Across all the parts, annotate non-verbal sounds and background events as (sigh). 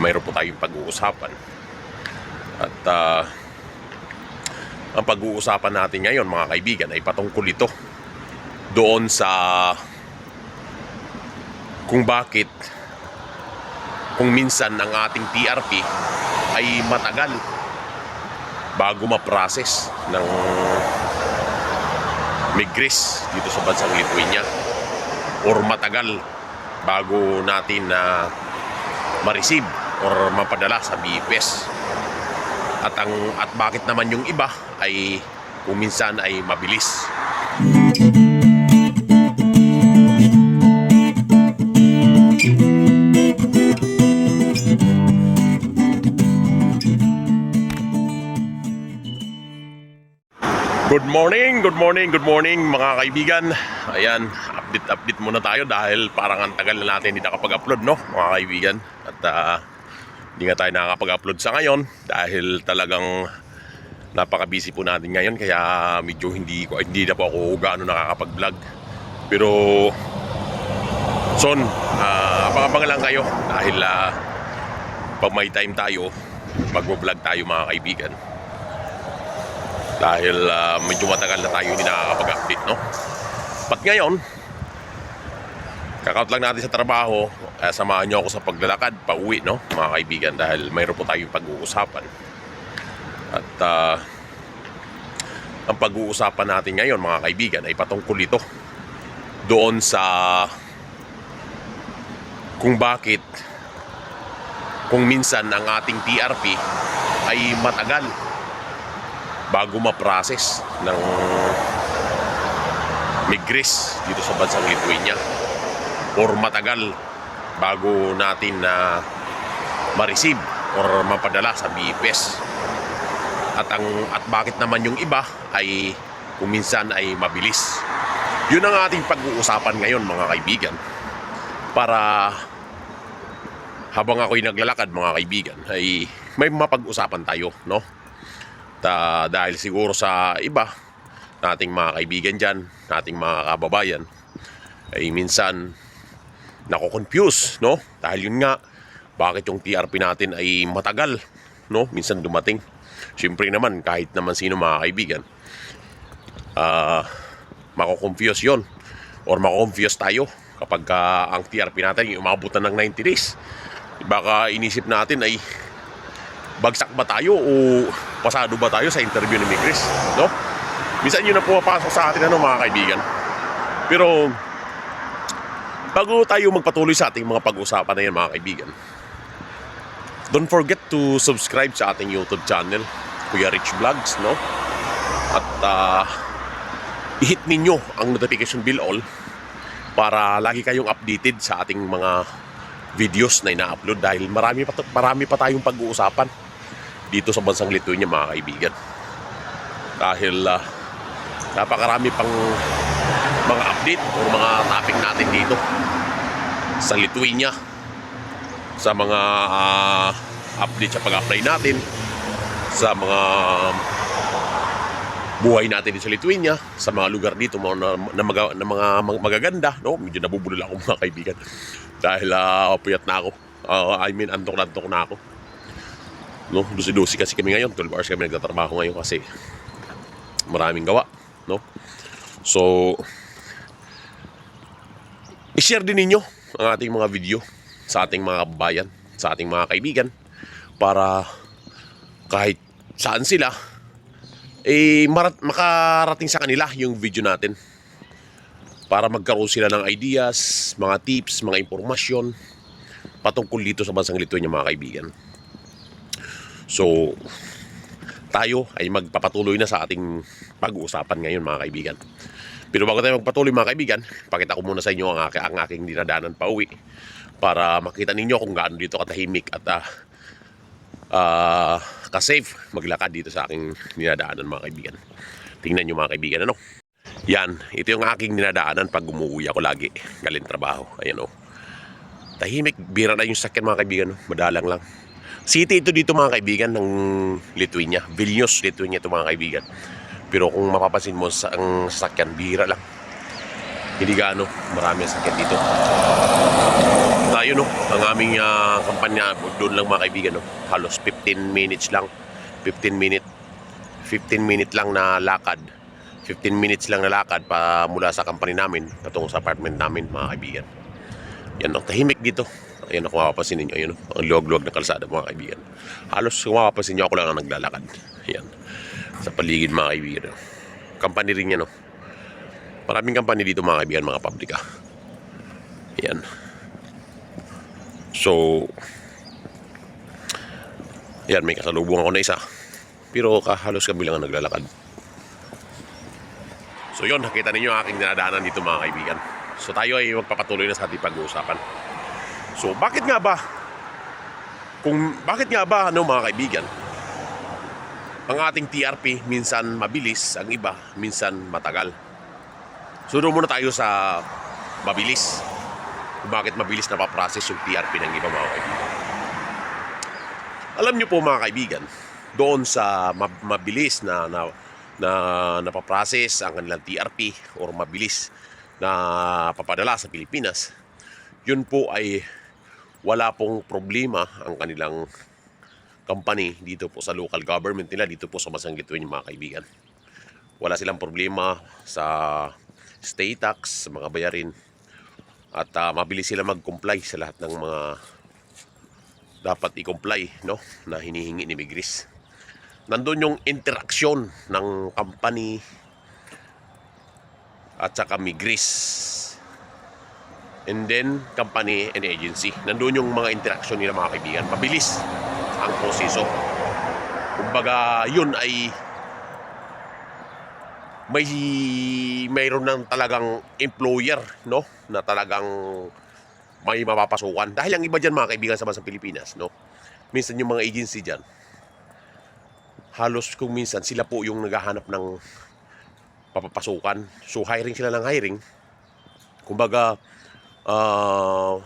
mayroon po tayong pag-uusapan. At ah, ang pag-uusapan natin ngayon mga kaibigan ay patungkol ito doon sa kung bakit kung minsan ang ating TRP ay matagal bago ma-process ng migris dito sa bansang Lithuania or matagal bago natin na ma-receive or mapadala sa BPS at ang at bakit naman yung iba ay kung minsan ay mabilis Good morning, good morning, good morning mga kaibigan. Ayan, update update muna tayo dahil parang ang tagal na natin hindi nakapag-upload no, mga kaibigan. At ah, hindi nga tayo nakakapag-upload sa ngayon dahil talagang napaka-busy po natin ngayon kaya medyo hindi ko hindi na po ako gaano nakakapag-vlog. Pero son, uh, lang kayo dahil ah, pag may time tayo, mag-vlog tayo mga kaibigan dahil ah, medyo matagal na tayo hindi nakakapag-update, no? Pat ngayon, kakaut lang natin sa trabaho, eh, samahan nyo ako sa paglalakad, pauwi, no? Mga kaibigan, dahil mayroon po tayong pag-uusapan. At ah, ang pag-uusapan natin ngayon, mga kaibigan, ay patungkol ito doon sa kung bakit kung minsan ang ating TRP ay matagal bago ma-process ng migris dito sa bansang Lithuania or matagal bago natin na ma-receive or mapadala sa BPS at ang at bakit naman yung iba ay kung minsan ay mabilis. Yun ang ating pag-uusapan ngayon mga kaibigan. Para habang ako'y naglalakad mga kaibigan ay may mapag-usapan tayo no? Ta, dahil siguro sa iba, nating mga kaibigan dyan, nating mga kababayan, ay minsan nako-confuse, no? Dahil yun nga, bakit yung TRP natin ay matagal, no? Minsan dumating. Siyempre naman, kahit naman sino mga kaibigan, ah, mako-confuse yon or mako-confuse tayo kapag ah, ang TRP natin yung umabutan ng 90 days. Baka inisip natin ay bagsak ba tayo o pasado ba tayo sa interview ni Migris, no? Minsan yun na pumapasok sa atin ano mga kaibigan. Pero bago tayo magpatuloy sa ating mga pag-usapan na yan mga kaibigan, don't forget to subscribe sa ating YouTube channel, Kuya Rich Vlogs, no? At ah, i-hit ninyo ang notification bell all para lagi kayong updated sa ating mga videos na ina-upload dahil marami pa, marami pa tayong pag-uusapan dito sa bansang Lithuania mga kaibigan. Dahil ah, napakarami pang mga update o mga topic natin dito sa Lithuania sa mga ah, update sa pag-apply natin sa mga buhay natin sa Lithuania sa mga lugar dito na, na, maga- na mga mag- magaganda no? Medyo nabubulol ako (laughs) mga kaibigan. Dahil uh, puyat na ako. Ah, I mean antok na antok na ako. No? Dusi-dusi kasi kami ngayon. 12 hours kami nagtatrabaho ngayon kasi maraming gawa no? So i-share din ninyo ang ating mga video sa ating mga kababayan sa ating mga kaibigan para kahit saan sila eh marat, makarating sa kanila yung video natin para magkaroon sila ng ideas, mga tips, mga impormasyon patungkol dito sa bansang Lithuania mga kaibigan. So, tayo ay magpapatuloy na sa ating pag-uusapan ngayon mga kaibigan. Pero bago tayo magpatuloy mga kaibigan, pakita ko muna sa inyo ang, ang aking dinadanan pa uwi para makita ninyo kung gaano dito katahimik at uh, uh, ka-safe maglakad dito sa aking dinadaanan mga kaibigan. Tingnan nyo mga kaibigan ano. Yan, ito yung aking dinadaanan pag umuwi ako lagi galing trabaho. Ayan o. Oh. Tahimik, bira na yung sakyan mga kaibigan. No? Madalang lang. City ito dito mga kaibigan ng Lithuania. Vilnius, Lithuania ito mga kaibigan. Pero kung mapapansin mo sa ang sasakyan, bira lang. hindi gaano marami ang sakit dito. Tayo no, ang aming ah, kampanya doon lang mga kaibigan no. Halos 15 minutes lang. 15 minute 15 minute lang na lakad. 15 minutes lang na lakad pa mula sa company namin patungo sa apartment namin mga kaibigan. Yan ang tahimik dito. Ayan ako mapapansin ninyo. Ayan, ang luwag-luwag na kalsada mga kaibigan. Halos kung mapapansin nyo ako lang ang naglalakad. Ayan. Sa paligid mga kaibigan. Company rin yan. Oh. Maraming company dito mga kaibigan, mga pabrika. Ayan. So, yan, may kasalubong ako na isa. Pero kahalos kami lang ang naglalakad. So yun, nakita ninyo aking dinadaanan dito mga kaibigan. So tayo ay magpapatuloy na sa ating pag-uusapan. So bakit nga ba, kung bakit nga ba ano mga kaibigan, ang ating TRP minsan mabilis, ang iba minsan matagal. Doon muna tayo sa mabilis. Bakit mabilis na pa-process yung TRP ng iba mga kaibigan. Alam niyo po mga kaibigan, doon sa mab- mabilis na na na napaprocess ang kanilang TRP or mabilis na papadala sa Pilipinas, yun po ay wala pong problema ang kanilang company dito po sa local government nila, dito po sa Basang Lithuania mga kaibigan. Wala silang problema sa state tax, sa mga bayarin, at ah, mabilis sila mag-comply sa lahat ng mga dapat i-comply no, na hinihingi ni Migris nandun yung interaksyon ng company at saka Migris. And then, company and agency. Nandun yung mga interaksyon nila mga kaibigan. Mabilis ang proseso. Kumbaga, yun ay may mayroon ng talagang employer, no? Na talagang may mapapasukan. Dahil ang iba dyan mga kaibigan sa bansang Pilipinas, no? Minsan yung mga agency dyan, halos kung minsan sila po yung naghahanap ng papapasukan. So hiring sila ng hiring. Kumbaga ah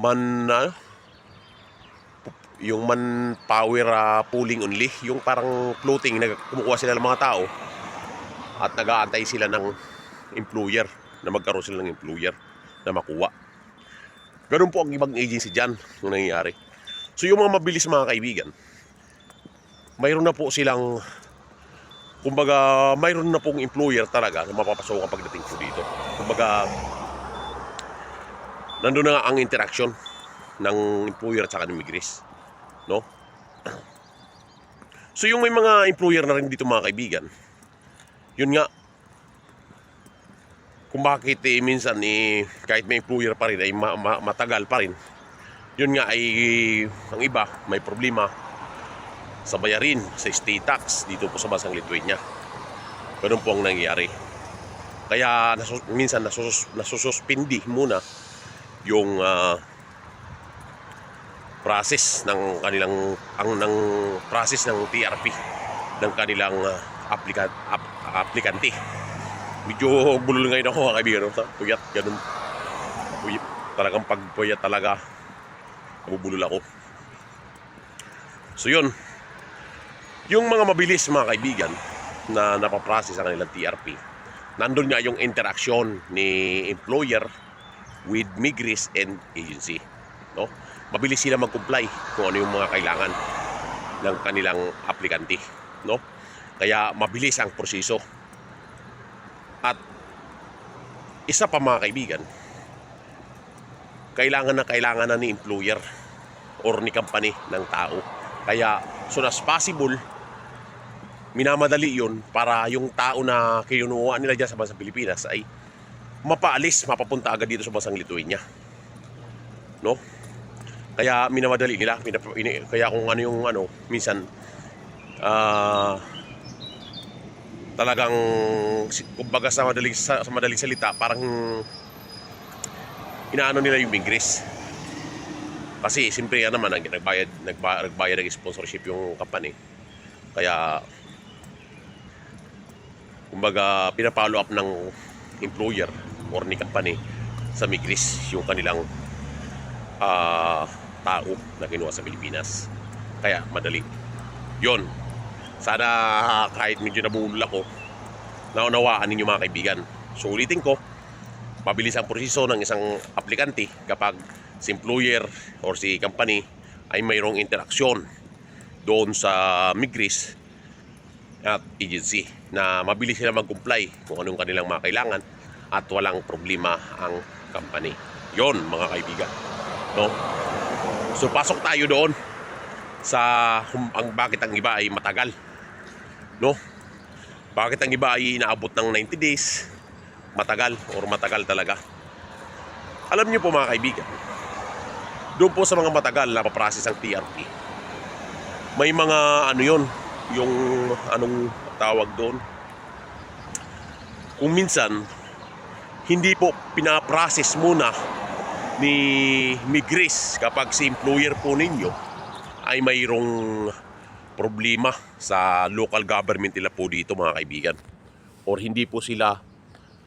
man ano, yung man power ah, pooling only, yung parang floating na kumukuha sila ng mga tao at nag-aantay sila ng employer na magkaroon sila ng employer na makuha. Ganun po ang ibang agency dyan yung nangyayari. So yung mga mabilis mga kaibigan, mayroon na po silang kumbaga mayroon na pong employer talaga na mapapasokan pagdating po dito. Kumbaga nandun na nga ang interaction ng employer at saka ng migris. No? (clears throat) So yung may mga employer na rin dito mga kaibigan, yun nga, kung bakit eh, minsan eh, kahit may employer pa rin ay ma- ma- matagal pa rin, yun nga ay ang iba may problema sa bayarin, sa state tax dito po sa Basang Lithuania. Ganun po ang nangyayari. Kaya nasus- minsan nasus- nasususpindi muna yung ah, process ng kanilang ang ng process ng TRP ng kanilang ah, applicant ap- aplikante. Medyo bulol ngayon ako mga kaibigan. no? Puyat, ganun. Puyat. Talagang pagpuyat talaga. Nabubulol ako. So yun, yung mga mabilis mga kaibigan na napaprocess ang kanilang TRP, nandun nga yung interaksyon ni employer with Migris and agency. No? Mabilis sila mag-comply kung ano yung mga kailangan ng kanilang aplikante. No? Kaya mabilis ang proseso. At isa pa mga kaibigan, kailangan na kailangan na ni employer or ni company ng tao. Kaya soon as possible, minamadali yun para yung tao na kinunuha nila dyan sa bansang Pilipinas ay mapaalis, mapapunta agad dito sa bansang Lithuania. No? Kaya minamadali nila, pinap- ini- kaya kung ano yung ano, minsan ah talagang si- kumbaga sa madaling sa, sa madaling salita parang inaano nila yung Migris. Kasi siyempre yan naman ang nagbayad nagbayad, nagbayad ng sponsorship yung company. Kaya kumbaga pinapollow up ng employer or ni company sa Migris yung kanilang ah, tao na kinuha sa Pilipinas. Kaya madali. Yon. Sana kahit medyo nabulol ako, naunawaan ninyo mga kaibigan So ulitin ko, mabilis ang proseso ng isang aplikante kapag si employer or si company ay mayroong interaksyon doon sa Migris at agency na mabilis sila mag-comply kung anong kanilang mga kailangan at walang problema ang company. Yon mga kaibigan. No? So pasok tayo doon sa kung ang bakit ang iba ay matagal. No? Bakit ang iba ay inaabot ng 90 days? Matagal or matagal talaga. Alam niyo po mga kaibigan, doon po sa mga matagal na paprocess ang TRP, may mga ano yon yung anong tawag doon. Kung minsan, hindi po pinaprocess muna ni Migris kapag si employer po ninyo ay mayroong problema sa local government nila po dito mga kaibigan. Or hindi po sila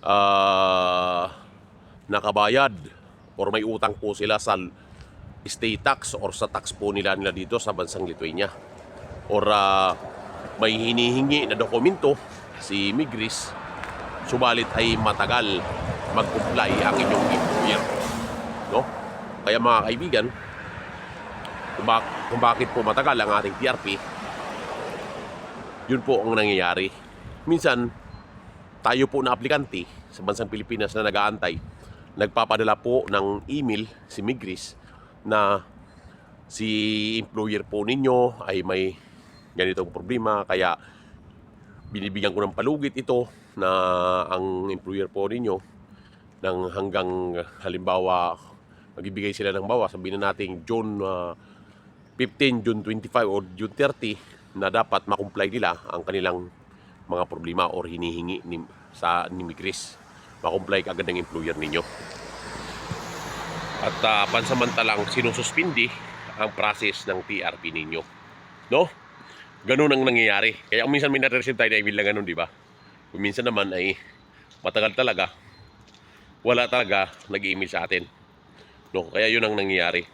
ah, nakabayad or may utang po sila sa state tax or sa tax po nila nila dito sa bansang Lithuania. Or ah, may hinihingi na dokumento si Migris subalit ay matagal mag-comply ang inyong employer. Kaya mga kaibigan, kung, bak- kung bakit po matagal ang ating TRP, yun po ang nangyayari. Minsan, tayo po na aplikante sa bansang Pilipinas na nag-aantay, nagpapadala po ng email si Migris na si employer po ninyo ay may ganitong problema kaya binibigyan ko ng palugit ito na ang employer po ninyo ng hanggang halimbawa magbibigay sila ng bawas sabihin na natin June ah, 15, June 25 or June 30 na dapat makumply nila ang kanilang mga problema or hinihingi ni, sa ni Migris. Makumply agad ng employer ninyo. At ah, pansamantalang sinususpindi ang process ng TRP ninyo. No? Ganun ang nangyayari. Kaya kung minsan may nare-receive tayo na email na ganun, di ba? Kung minsan naman ay matagal talaga, wala talaga nag-email sa atin. No? Kaya yun ang nangyayari.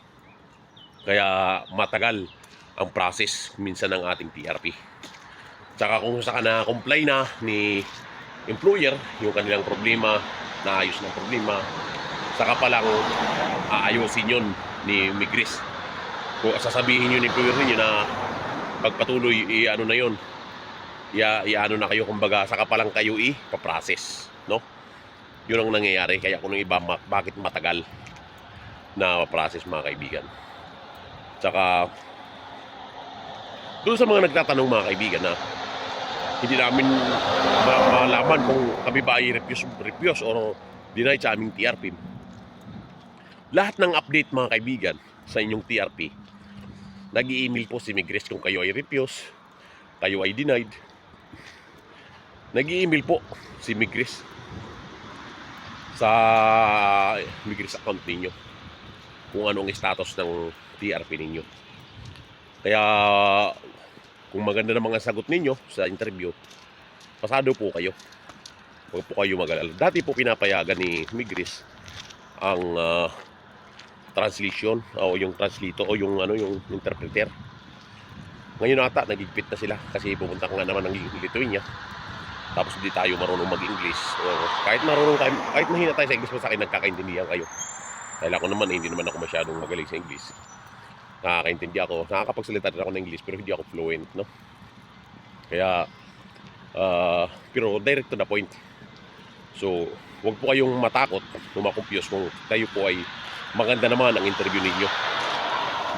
Kaya matagal ang process minsan ng ating TRP. Tsaka kung saka na comply na ni employer yung kanilang problema, naayos ng problema, saka pa lang aayusin yun ni Migris. Kung sasabihin yun ni employer ninyo na pagpatuloy, i-ano na yun, i-ano na kayo, kumbaga, saka pa lang kayo i-process, no? Yun ang nangyayari, kaya kung iba, bakit matagal na process mga kaibigan. Tsaka, doon sa mga nagtatanong mga kaibigan na hindi namin ma- malaman kung kami ba ay refuse, refuse or deny sa aming TRP. Lahat ng update mga kaibigan sa inyong TRP, nag email po si Migres kung kayo ay refuse, kayo ay denied. nag email po si Migres sa Migres account ninyo kung anong status ng TRP ninyo. Kaya kung maganda na mga sagot ninyo sa interview, pasado po kayo. Huwag po kayo mag-alala. Dati po pinapayagan ni Migris ang ah, translation o yung translator o yung ano yung interpreter. Ngayon ata nagigpit na sila kasi pupunta ka nga naman ng Lithuania. Tapos hindi tayo marunong mag-English. O, kahit marunong tayo, kahit mahina tayo sa English, sa akin nagkakaintindihan kayo. Dahil ako naman, eh, hindi naman ako masyadong magaling sa English. Nakakaintindi ako. Nakakapagsalita din ako ng English pero hindi ako fluent, no? Kaya, ah, pero direct to the point. So, huwag po kayong matakot kung makumpiyos kung tayo po ay maganda naman ang interview ninyo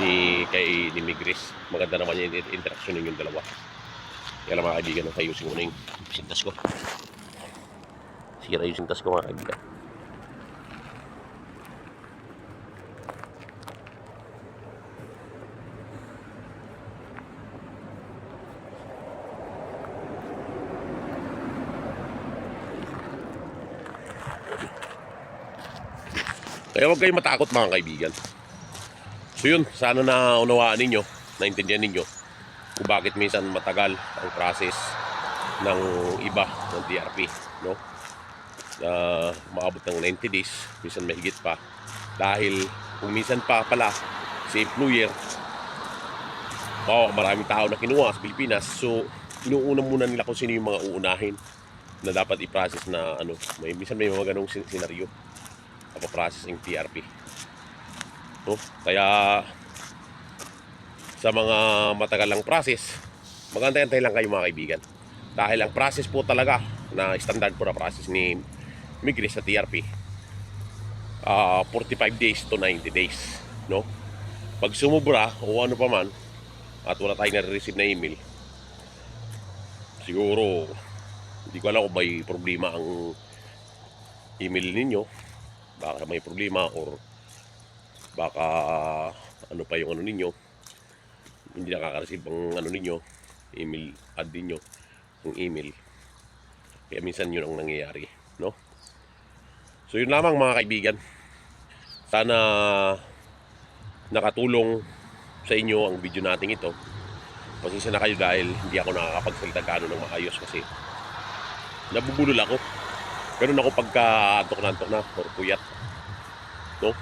ni kay ni Migris. Maganda naman yung interaction ninyong dalawa. Kaya lang mga kaibigan, ayusin ko na yung sintas ko. Sira yung sintas ko mga kaibigan. Kaya huwag kayong matakot mga kaibigan. So yun, sana na unawaan ninyo, naintindihan ninyo kung bakit minsan matagal ang process ng iba ng DRP, no? Na maabot ng 90 days, minsan mahigit pa. Dahil kung minsan pa pala si employer, oh, maraming tao na kinuha sa Pilipinas, so inuuna muna nila kung sino yung mga uunahin na dapat i-process na ano, may minsan may mga ganong senaryo. Process ng TRP. No? Kaya sa mga matagalang process, magantay-antay lang kayo mga kaibigan. Dahil ang process po talaga na standard po na process ni Migris sa TRP, ah 45 days to 90 days. No? Pag sumubra o ano pa man, at wala tayong nare-receive na email, siguro hindi ko alam kung may problema ang email ninyo baka may problema or baka ano pa yung ano ninyo. Hindi nakaka-receive ang ano ninyo email ad ninyo yung email. Kaya minsan yun ang nangyayari no? So yun lamang mga kaibigan. Sana nakatulong sa inyo ang video natin ito. Pasensya na kayo dahil hindi ako nakakapagsalita gaano ng maayos kasi nabubulol ako. Ganun ako pagka antok na antok na or puyat no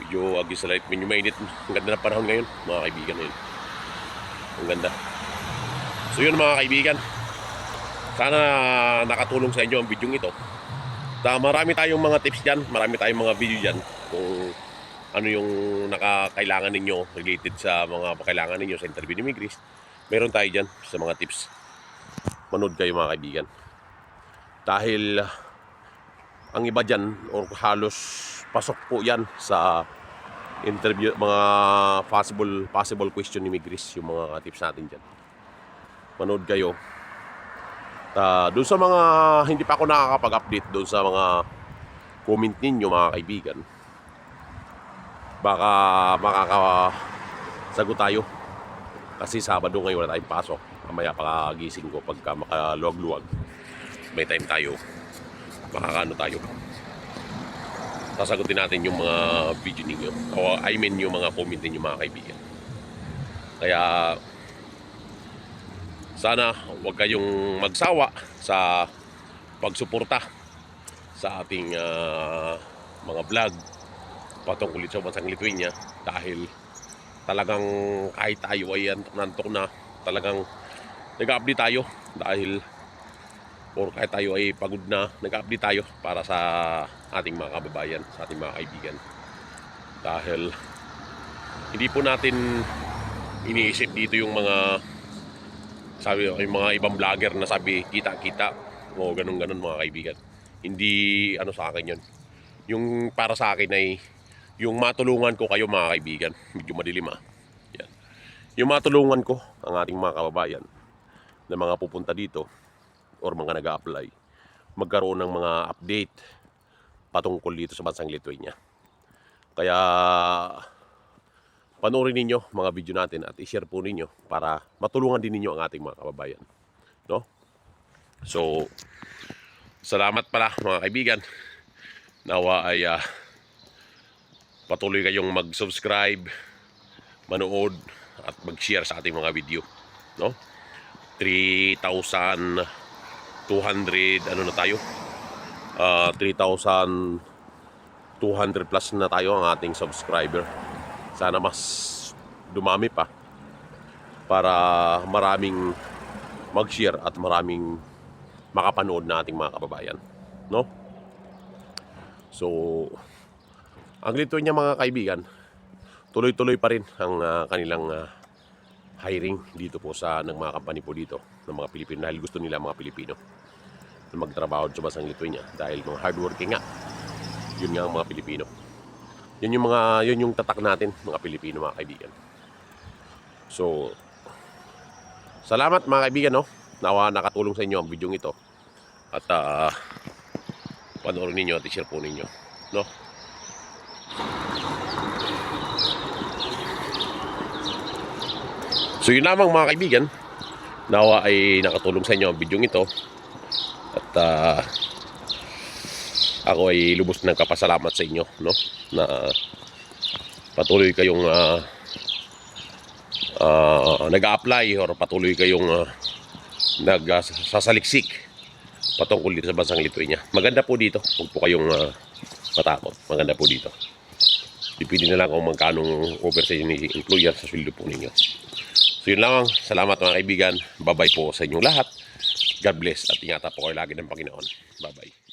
medyo agis sa light. Medyo mainit. Ang ganda ng panahon ngayon mga kaibigan ngayon. Ang ganda. So yun mga kaibigan. Sana nakatulong sa inyo ang video ito. Ta marami tayong mga tips dyan. Marami tayong mga video dyan kung ano yung nakakailangan ninyo related sa mga kailangan ninyo sa interview ni Migris meron tayo dyan sa mga tips. Manood kayo mga kaibigan. Dahil ah, ang iba dyan or halos pasok po yan sa interview mga possible possible question ni Migris yung mga tips natin dyan. Manood kayo. Ta doon sa mga hindi pa ako nakakapag-update doon sa mga comment ninyo mga kaibigan baka makakasagot tayo. Kasi Sabado ngayon wala tayong pasok. Mamaya pakagising ko pagka makaluwag-luwag may time tayo. Makakano tayo sasagutin natin yung mga video ninyo. O I mean yung mga comment ninyo mga kaibigan. Kaya sana huwag kayong magsawa sa pagsuporta sa ating ah, mga vlog patungkol sa bansang Lithuania. Dahil talagang kahit tayo ay antok na talagang nag-update tayo dahil or kahit tayo ay pagod na nag-update tayo para sa ating mga kababayan sa ating mga kaibigan. Dahil hindi po natin iniisip dito yung mga sabi yung mga ibang vlogger na sabi kita kita o ganun ganun mga kaibigan. Hindi ano sa akin yun. Yung para sa akin ay yung matulungan ko kayo mga kaibigan. Medyo madilim ah. Yung matulungan ko ang ating mga kababayan na mga pupunta dito or mga nag apply magkaroon ng mga update patungkol dito sa bansang Lithuania. Kaya panoorin ninyo mga video natin at i-share po ninyo para matulungan din ninyo ang ating mga kababayan no? So salamat pala mga kaibigan. Nawa ay ah, patuloy kayong mag-subscribe, manood at mag-share sa ating mga video, no? 3,200 ano na tayo? Ah, 3,200 plus na tayo ang ating subscriber. Sana mas dumami pa para maraming mag-share at maraming makapanood na ating mga kababayan, no? So, ang lito niya mga kaibigan, tuloy-tuloy pa rin ang ah, kanilang ah, hiring dito po sa ng mga company po dito ng mga Pilipino dahil gusto nila mga Pilipino na magtrabaho sa bansang Lithuania dahil mga hardworking nga. Yun nga ang mga Pilipino. Yun yung mga yun yung tatak natin mga Pilipino mga kaibigan. So Salamat mga kaibigan no. Nawa nakatulong sa inyo ang video ito. At ah panoorin ninyo at i-share po ninyo. No? So yun lamang mga kaibigan. Nawa ay nakatulong sa inyo ang video ito. At ah, ako ay lubos ng kapasalamat sa inyo no na patuloy kayong ah, ah, nag-apply or patuloy kayong uh, nagsasaliksik patungkol dito sa bansang Lithuania. Maganda po dito. Huwag po kayong ah, matakot. Maganda po dito. Dipindi na lang kung magkano over sa inyo ni employer sa sweldo po ninyo. So yun lang. Salamat mga kaibigan. Bye-bye po sa inyong lahat. God bless at ingatan po kayo lagi ng Panginoon. Bye-bye.